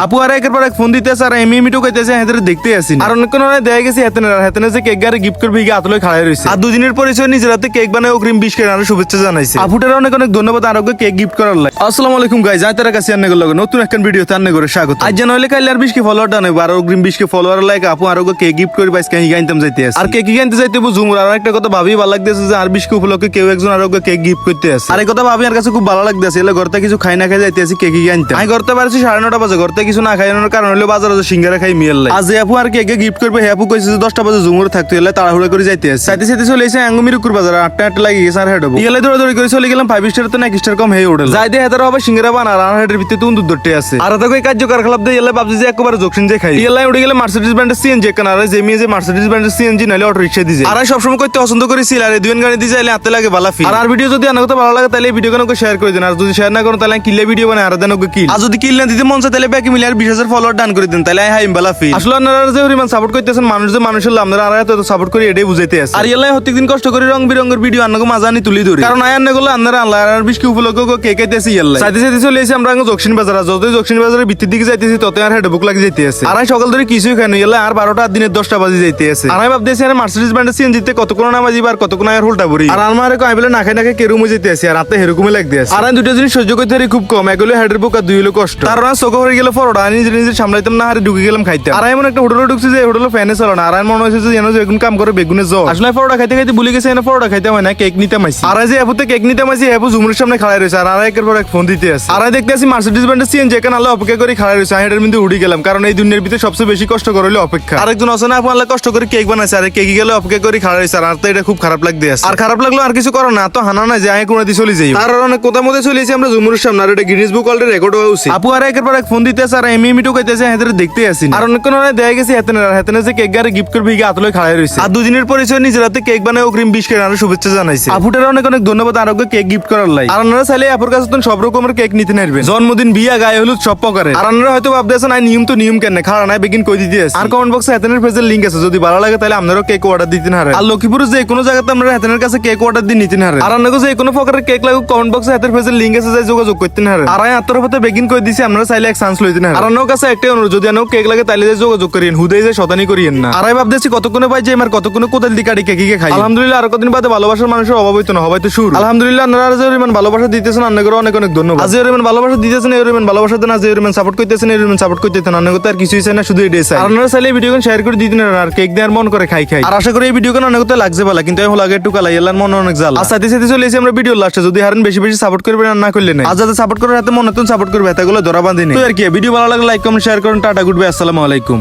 আপু আর একের পর এক ফোন দিতেছে আর এমি মিটু কইতেছে হেতের দেখতে আসি আর অনেক কোন দেখা গেছে হেতেন আর হেতেন যে কেক গারে গিফট করবে গিয়ে আতলে খাড়াই রয়েছে আর দুদিনের পরিচয় নিজের হাতে কেক বানায় অগ্রিম বিশ কেন আরও শুভেচ্ছা জানাইছে। আপুটার অনেক অনেক ধন্যবাদ আরোগ্য কেক গিফট করার লাগে। আসসালামু আলাইকুম গাইজ আই তারা কাছে আন্নে গুলো নতুন একটা ভিডিও তে আন্নে করে স্বাগত। আজ জানা হলে কাইলে আর বিশ কে ফলোয়ার ডানে আর অগ্রিম বিশ কে ফলোয়ার লাগে আপু আরোগ্য কেক গিফট করে পাইছে কেন গাইতাম যাইতে আছে আর কেক গাইতে যাইতে জুমুর আর একটা কথা ভাবি ভালো লাগতেছে যে আর বিশ কে উপলক্ষে কেউ একজন আরোগ্য কেক গিফট করতে আছে আর এই কথা ভাবি আর কাছে খুব ভালো লাগতেছে এলে ঘরতে কিছু খাই না খাই যাইতে আছে কেক গাইতে আমি ঘরতে পারছি সাড়ে নটা বাজে ঘরতে কিছু না খাইনোর কারণ হলো বাজারে যে সিঙ্গারা খাই মিয়াল লাই আজ আপু আর কেকে গিফট করবে? হে আপু কইছে যে দশটা বাজে জুমুর থাকতে এলে তাড়াহুড়ো করে যাইতে আছে। সাইতে সাইতে চলে এসে আঙ্গুমির কুর বাজার আটটা আটটা লাগে গেছে আর হেড হব। ইয়েলে দৌড়া দৌড়ি করে চলে গেলাম ফাইভ স্টার তো না এক স্টার কম হয়ে উঠল। যাই দিয়ে হেতার হবে সিঙ্গারা বানার আর হেডের ভিত্তি তুন দুধ ধরতে আছে। আর তো কই কার্যকর খেলাপ দিয়ে এলে ভাবছি যে একবার জোকসিন যে খাই। ইয়েলাই উঠে গেলে মার্সিডিজ ব্র্যান্ডের সিএনজি কেন? আর যে মেয়ে যে মার্সিডিজ ব্র্যান্ডের সিএনজি নাহলে অটো রিক্সা দিছে। আর সবসময় করতে পছন্দ করি সিল আর এই দুই গাড়ি দিয়ে যাইলে হাতে লাগে ভালো ফিল আর আর ভিডিও যদি আনার কথা ভালো লাগে তাহলে ভিডিও কেন শেয়ার করে দেন? আর যদি শেয়ার না করেন তাহলে কিলে ভিডিও বানায় আর দেন ওকে কিল। আর যদি কিল না দিতে মন চায় তাহলে ব্যাকি মিলে আর বিশ হাজার ফলোয়ার ডান করে দেন তাহলে হাই বালা ফিল আসলে আপনারা যে পরিমাণ সাপোর্ট করতেছেন মানুষ যে মানুষের আপনারা আর এত সাপোর্ট করে এটাই বুঝাইতে আছে। আর ইয়ালাই প্রত্যেকদিন কষ্ট করে রং বিরঙ্গের ভিডিও আন্নাকে মাঝানি তুলি ধরি। কারণ আয়ানগুলো আপনারা আল্লাহ আর বিশ কি উপলক্ষ কে কেটেছি ইয়াল্লাই সাইতে সাইতে চলে এসে আমরা জকসিন বাজার আর যতই জকসিন বাজারের ভিত্তির দিকে যাইতেছি তত আর হেড বুক লাগে যাইতে আছে। আর সকাল ধরে কিছুই খাই ইয়াল্লাই আর বারোটা দিনের দশটা বাজে যাইতে আছে। আর আমি ভাবতেছি আর মার্সিডিজ ব্র্যান্ডের সিএন জিতে কতক্ষণ না বাজিব আর কতক্ষণ আর হোল্টা ভরি। আর আমার কয় বলে না খাই না খাই কেরুমে যেতে আছে আর রাতে হেরকমে লাগতে আছে। আর আমি দুটো জিনিস সহ্য করতে খুব কম এগুলো হেডের বুক আর দুই হলো কষ্ট। কারণ আর চোখ হয়ে গেলে পরোটা নিজে নিজে সামলাইতাম না আর ঢুকে গেলাম খাইতে। আর এমন একটা হোটেলে ঢুকছি যে হোটেলে ফ্যানে চলো না। আর মনে হয়েছে যে বেগুন কাম করে বেগুনে জ্বর আসলে পরোটা খাইতে খাইতে ভুলে গেছে এনে পরোটা খাইতে হয় না কেক নিতে মাইছি। আর যে এপুতে কেক নিতে মাইছি এপু জুমুরের সামনে খাড়াই রয়েছে আর একের পর এক ফোন দিতে আছে। আর দেখতে আছি মার্সিডিজ ব্র্যান্ডের সিএন যেখানে আল্লাহ অপেক্ষা করে খাড়াই রয়েছে আমি এটার মধ্যে উড়ি গেলাম কারণ এই দুনিয়ার ভিতরে সবচেয়ে বেশি কষ্ট করে হলো অপেক্ষা। আরেকজন আছে না আপু আল্লাহ কষ্ট করে কেক বানাইছে আর কেক গেলে অপেক্ষা করে খাড়াই রয়েছে আর তো এটা খুব খারাপ লাগতে আছে। আর খারাপ লাগল আর কিছু করো না তো হানা না যে আমি কোনো দিয়ে চলে যাই আর অনেক কথা মধ্যে চলে এসেছি আমরা জুমুরের সামনে আর এটা গিনিস বুক অলরেডি রেকর্ড হওয়া উচিত। আপু আর একের পর এক ফোন দিতে আছে আর এমি মিটু কইতেছে হেদের দেখতে আসি আর অনেক কোনো দেখা গেছে হেতেন আর হেতেন যে কেক গারে গিফট করবে গিয়ে আতলে খাড়াই রয়েছে আর দুদিনের পরিচয় নিজের হাতে কেক বানায় অগ্রিম বিশ কেন আরও শুভেচ্ছা জানাইছে। আপুটার অনেক অনেক ধন্যবাদ আরোগ্য কেক গিফট করার লাই। আর আপনারা চাইলে আপুর কাছে তো সব রকমের কেক নিতে নেবেন জন্মদিন বিয়া গায়ে হলুদ সব প্রকারের আর হয়তো ভাবতেছেন আই নিয়ম তো নিয়ম কেন? খাড়া নাই বেগিন কই দিতে আর কমেন্ট বক্সে হেতেনের পেজের লিংক আছে। যদি ভালো লাগে তাহলে আপনারাও কেক অর্ডার দিতে না আর লক্ষ্মীপুরে যে কোনো জায়গাতে হেতেনের কাছে কেক অর্ডার দিয়ে নিতে না আর যে কোনো প্রকারের কেক লাগুক কমেন্ট বক্সে হাতের পেজের লিংক আছে যাই যোগাযোগ করতে না আর আমি আত্মরফতে বেগিন করে দিছি আপনারা চাইলে এক চান্স লইতে না আর আপনার কাছে একটাই অনুরোধ যদি আপনার কেক লাগে যাই যোগাযোগ করিয়েন হুদাই যে শতানি করিয়েন না। আর ভাবতেছি কতক্ষণে পাই যে আমার কতক্ষণে কোথায় দিকে কাটি কেকে খাই। আলহামদুলিল্লাহ আর কতদিন বাদে ভালোবাসার মানুষের অভাব হইতো না হবাই তো শুরু আলহামদুলিল্লাহ আপনারা ভালোবাসা দিতেছেন অনেক অনেক ধন্যবাদ। আজ এই ভালোবাসা দিতেছেন এই ভালোবাসা দেন আজ এই সাপোর্ট করতেছেন এই সাপোর্ট করতেছেন অনেক তো আর কিছুই চাই না শুধু এটাই চাই। আর আপনারা চাইলে ভিডিও শেয়ার করে দিতেন আর কেক দেওয়ার মন করে খাই খাই। আর আশা করি এই ভিডিও কোন অনেক তো লাগছে ভালো কিন্তু লাগে একটু কালাই এলার মন অনেক জাল আর সাথে সাথে চলে এসে আমরা ভিডিও লাস্টে যদি হারেন বেশি বেশি সাপোর্ট করবেন আর না করলে না আর যাতে সাপোর্ট করার হাতে মন নতুন সাপোর্ট করবে এতগুলো ধরা বাঁধিনি। তো আর কি ভিডিও ভালো লাগলে লাইক কমেন্ট শেয়ার করুন। টাটা গুড বাই আসসালামু আলাইকুম।